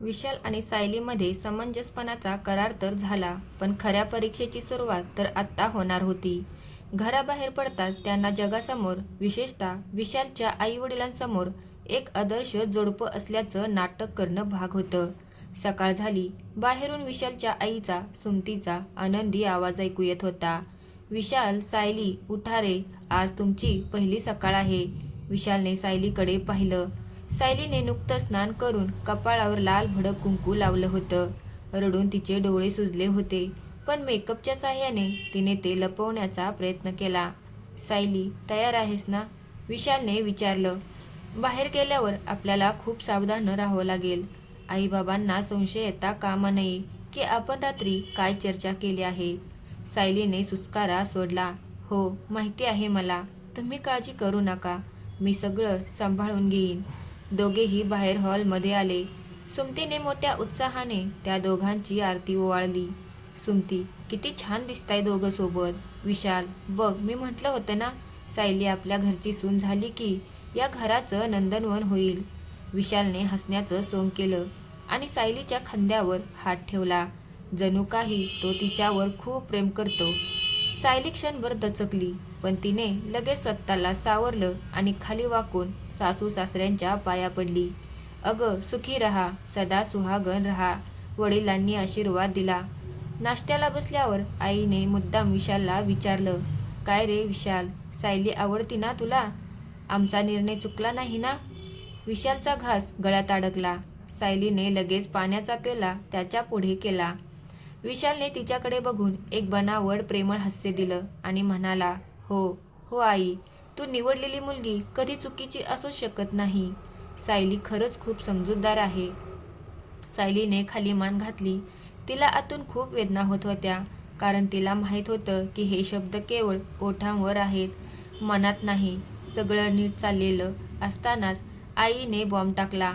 विशाल आणि सायलीमध्ये समंजसपणाचा करार तर झाला पण खऱ्या परीक्षेची सुरुवात तर आत्ता होणार होती. घराबाहेर पडताच त्यांना जगासमोर विशेषतः विशालच्या आईवडिलांसमोर एक आदर्श जोडपं असल्याचं नाटक करणं भाग होतं. सकाळ झाली. बाहेरून विशालच्या आईचा सुमतीचा आनंदी आवाज ऐकू येत होता. विशाल सायली उठारे आज तुमची पहिली सकाळ आहे. विशालने सायलीकडे पाहिलं. सायलीने नुकतं स्नान करून कपाळावर लाल भडक कुंकू लावलं होतं. रडून तिचे डोळे सुजले होते पण मेकअपच्या साह्याने तिने ते लपवण्याचा प्रयत्न केला. सायली तयार आहेस ना? विशालने विचारलं. बाहेर गेल्यावर आपल्याला खूप सावधान राहावं लागेल. आईबाबांना संशय येता कामा नये की आपण रात्री काय चर्चा केली आहे. सायलीने सुस्कारा सोडला. हो माहिती आहे मला. तुम्ही काळजी करू नका. मी सगळं सांभाळून घेईन. दोघेही बाहेर हॉलमध्ये आले. सुमतीने मोठ्या उत्साहाने त्या दोघांची आरती ओवाळली. सुमती किती छान दिसताय दोघं सोबत. विशाल बघ मी म्हटलं होतं ना सायली आपल्या घरची सून झाली की या घराचं नंदनवन होईल. विशालने हसण्याचं सोंग केलं आणि सायलीच्या खांद्यावर हात ठेवला. जणू काही तो तिच्यावर खूप प्रेम करतो. सायली क्षणभर दचकली पण तिने लगेच स्वतःला सावरलं आणि खाली वाकून सासू सासऱ्यांच्या पाया पडली. अगं सुखी रहा सदा सुहागन रहा वडिलांनी आशीर्वाद दिला. नाश्त्याला बसल्यावर आईने मुद्दाम विशालला विचारलं काय रे विशाल सायली आवडती ना तुला? आमचा निर्णय चुकला नाही ना? विशालचा घास गळ्यात अडकला. सायलीने लगेच पाण्याचा पेला त्याच्या पुढे केला. विशालने तिच्याकडे बघून एक बनावड प्रेमळ हास्य दिलं आणि म्हणाला हो हो आई तू निवडलेली मुलगी कधी चुकीची असू शकत नाही. सायली खरंच खूप समजूतदार आहे. सायलीने खाली मान घातली. तिला आतून खूप वेदना होत होत्या कारण तिला माहीत होतं की हे शब्द केवळ ओठांवर आहेत मनात नाही सगळं नीट चाललेलं असतानाच आईने बॉम्ब टाकला.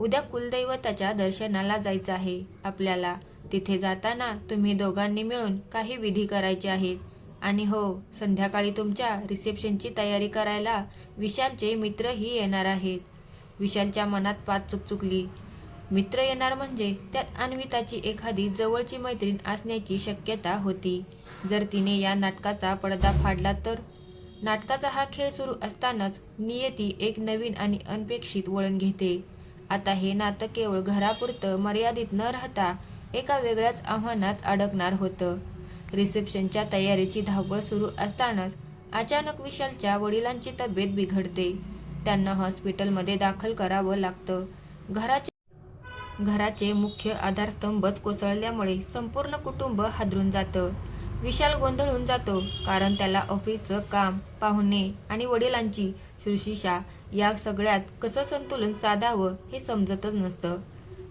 उद्या कुलदैवताच्या दर्शनाला जायचं आहे आपल्याला. तिथे जाताना तुम्ही दोघांनी मिळून काही विधी करायचे आहेत. आणि हो संध्याकाळी तुमच्या रिसेप्शनची तयारी करायला विशालचे मित्रही येणार आहेत. विशालच्या मनात पाच चुकचुकली. मित्र येणार म्हणजे त्यात अन्विताची एखादी जवळची मैत्रीण असण्याची शक्यता होती. जर तिने या नाटकाचा पडदा फाडला तर? नाटकाचा हा खेळ सुरू असतानाच नियती एक नवीन आणि अनपेक्षित वळण घेते. आता हे नातं केवळ घरापुरतं मर्यादित न राहता एका वेगळ्याच आव्हानात अडकणार होतं. रिसेप्शनच्या तयारीची धावपळ सुरू असतानाच अचानक विशालच्या वडिलांची तब्येत बिघडते. त्यांना हॉस्पिटलमध्ये दाखल करावं लागतं. घराचे घराचे मुख्य आधारस्तंभच कोसळल्यामुळे संपूर्ण कुटुंब हादरून जातं. विशाल गोंधळून जातो कारण त्याला ऑफिसचं काम पाहुणे आणि वडिलांची शुश्रूषा या सगळ्यात कसं संतुलन साधावं हे समजतच नसतं.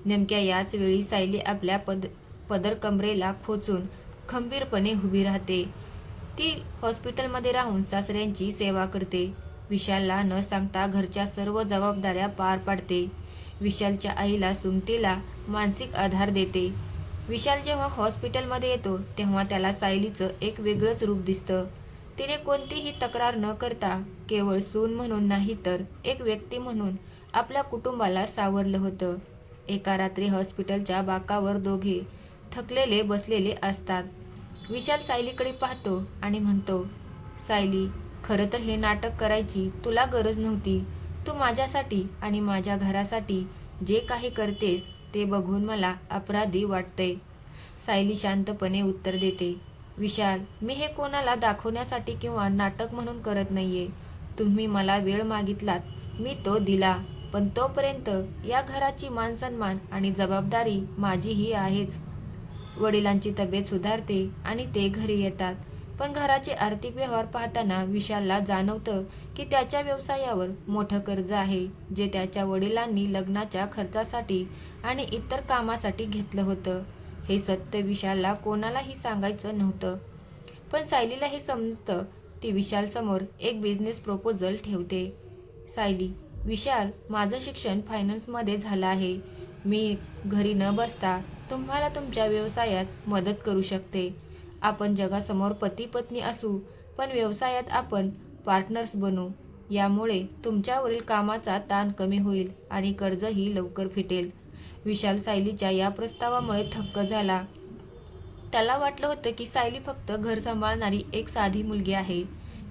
नेमक्या याच वेळी सायली आपल्या पद पदर कमरेला खोचून खंबीरपणे उभी राहते. ती हॉस्पिटलमध्ये राहून सासऱ्यांची सेवा करते. विशालला न सांगता घरच्या सर्व जबाबदाऱ्या पार पाडते. विशालच्या आईला सुमतीला मानसिक आधार देते. विशाल जेव्हा हॉस्पिटलमध्ये येतो तेव्हा त्याला सायलीचं एक वेगळंच रूप दिसतं. तिने कोणतीही तक्रार न करता केवळ सून म्हणून नाही तर एक व्यक्ती म्हणून आपल्या कुटुंबाला सावरलं होतं. एका रात्री हॉस्पिटलच्या बाकावर दोघे थकलेले बसलेले असतात. विशाल सायलीकडे पाहतो आणि म्हणतो सायली खरं तर हे नाटक करायची तुला गरज नव्हती. तू माझ्यासाठी आणि माझ्या घरासाठी जे काही करतेस ते बघून मला अपराधी वाटतंय. सायली शांतपणे उत्तर देते विशाल मी हे कोणाला दाखवण्यासाठी किंवा नाटक म्हणून करत नाहीये. तुम्ही मला वेळ मागितलात मी तो दिला. पण तोपर्यंत या घराची मानसन्मान आणि जबाबदारी माझीही आहेच. वडिलांची तब्येत सुधारते आणि ते घरी येतात. पण घराचे आर्थिक व्यवहार पाहताना विशालला जाणवतं की त्याच्या व्यवसायावर मोठं कर्ज आहे जे त्याच्या वडिलांनी लग्नाच्या खर्चासाठी आणि इतर कामासाठी घेतलं होतं. हे सत्य विशालला कोणालाही सांगायचं नव्हतं. पण सायलीला हे समजतं ती विशालसमोर एक बिझनेस प्रपोजल ठेवते. सायली विशाल माझं शिक्षण फायनान्समध्ये झालं आहे. मी घरी न बसता तुम्हाला तुमच्या व्यवसायात मदत करू शकते. आपण जगासमोर पती पत्नी असू पण व्यवसायात आपण पार्टनर्स बनू. यामुळे तुमच्यावरील कामाचा ताण कमी होईल आणि कर्जही लवकर फिटेल. विशाल सायलीच्या या प्रस्तावामुळे थक्क झाला. त्याला वाटलं होतं की सायली फक्त घर सांभाळणारी एक साधी मुलगी आहे.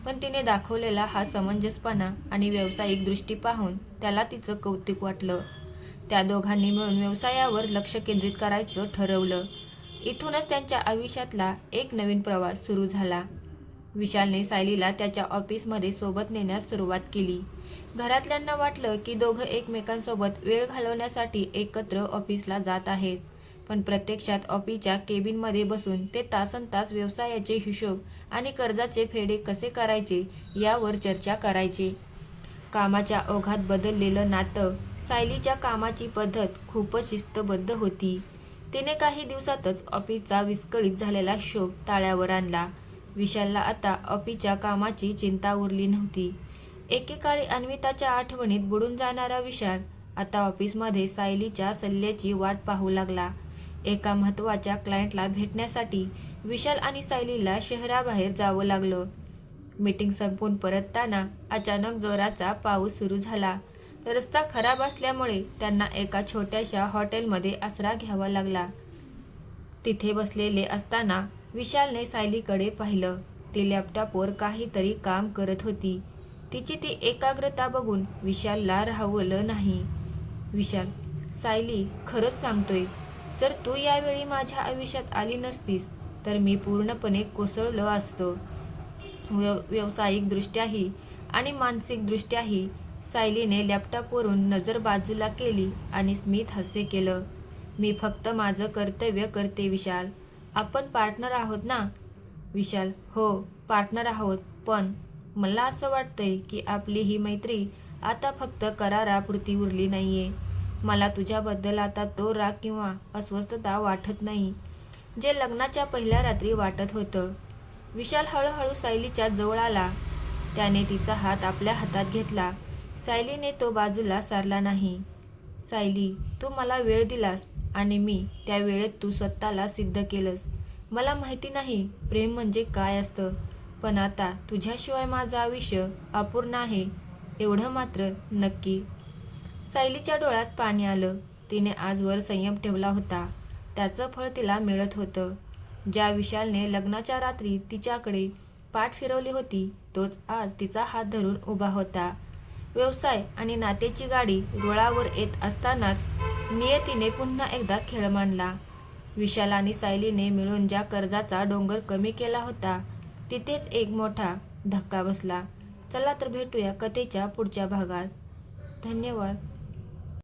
पण तिने दाखवलेला हा समंजसपणा आणि व्यावसायिक दृष्टी पाहून त्याला तिचं कौतुक वाटलं. त्या दोघांनी मिळून व्यवसायावर लक्ष केंद्रित करायचं ठरवलं. इथूनच त्यांच्या आयुष्यातला एक नवीन प्रवास सुरू झाला. विशालने सायलीला त्याच्या ऑफिसमध्ये सोबत नेण्यास सुरुवात केली. घरातल्यांना वाटलं की दोघं एकमेकांसोबत वेळ घालवण्यासाठी एकत्र ऑफिसला जात आहेत. पण प्रत्यक्षात ऑफिसच्या केबिनमध्ये बसून ते तासन तास व्यवसायाचे हिशोब आणि कर्जाचे फेडे कसे करायचे यावर चर्चा करायचे. कामाच्या ओघात बदललेलं नातं सायलीच्या कामाची पद्धत खूपच शिस्तबद्ध होती. तिने काही दिवसातच ऑफिसचा विस्कळीत झालेला शोक ताळ्यावर आणला. विशालला आता ऑफिसच्या कामाची चिंता उरली नव्हती. एकेकाळी अन्विताच्या आठवणीत बुडून जाणारा विशाल आता ऑफिसमध्ये सायलीच्या सल्ल्याची वाट पाहू लागला. एका महत्त्वाच्या क्लायंटला भेटण्यासाठी विशाल आणि सायलीला शहराबाहेर जावं लागलं. मीटिंग संपून परतताना अचानक जोराचा पाऊस सुरू झाला. रस्ता खराब असल्यामुळे त्यांना एका छोट्याशा हॉटेलमध्ये आसरा घ्यावा लागला. तिथे बसलेले असताना विशालने सायलीकडे पाहिलं. ती लॅपटॉपवर काहीतरी काम करत होती. तिची ती एकाग्रता बघून विशालला राहवलं नाही. विशाल सायली खरंच सांगतोय जर तू यावेळी माझ्या आयुष्यात आली नसतीस तर मी पूर्णपणे कोसळलो असतो. व्यव व्यावसायिकदृष्ट्याही आणि मानसिकदृष्ट्याही सायलीने लॅपटॉपवरून नजर बाजूला केली आणि स्मित हसे केलं. मी फक्त माझं कर्तव्य करते विशाल. आपण पार्टनर आहोत ना? विशाल हो पार्टनर आहोत. पण मला असं वाटतंय की आपली ही मैत्री आता फक्त करारापुरती उरली नाहीये. मला तुझ्याबद्दल आता तो राग किंवा अस्वस्थता वाटत नाही जे लग्नाच्या पहिल्या रात्री वाटत होतं. विशाल हळूहळू सायलीच्या जवळ आला. त्याने तिचा हात आपल्या हातात घेतला. सायलीने तो बाजूला सारला नाही. सायली तू मला वेळ दिलास आणि मी त्या वेळेत तू स्वतःला सिद्ध केलंस. मला माहिती नाही प्रेम म्हणजे काय असतं पण आता तुझ्याशिवाय माझं आयुष्य अपूर्ण आहे. एवढं मात्र नक्की सायलीच्या डोळ्यात पाणी आलं. तिने आजवर संयम ठेवला होता. त्याचं फळ तिला मिळत होतं. ज्या विशालने लग्नाच्या रात्री तिच्याकडे पाठ फिरवली होती तोच आज तिचा हात धरून उभा होता. व्यवसाय आणि नात्याची गाडी रुळावर येत असतानाच नियतीने पुन्हा एकदा खेळ मांडला. विशाल आणि सायलीने मिळून ज्या कर्जाचा डोंगर कमी केला होता तिथेच एक मोठा धक्का बसला. चला तर भेटूया कथेच्या पुढच्या भागात. धन्यवाद.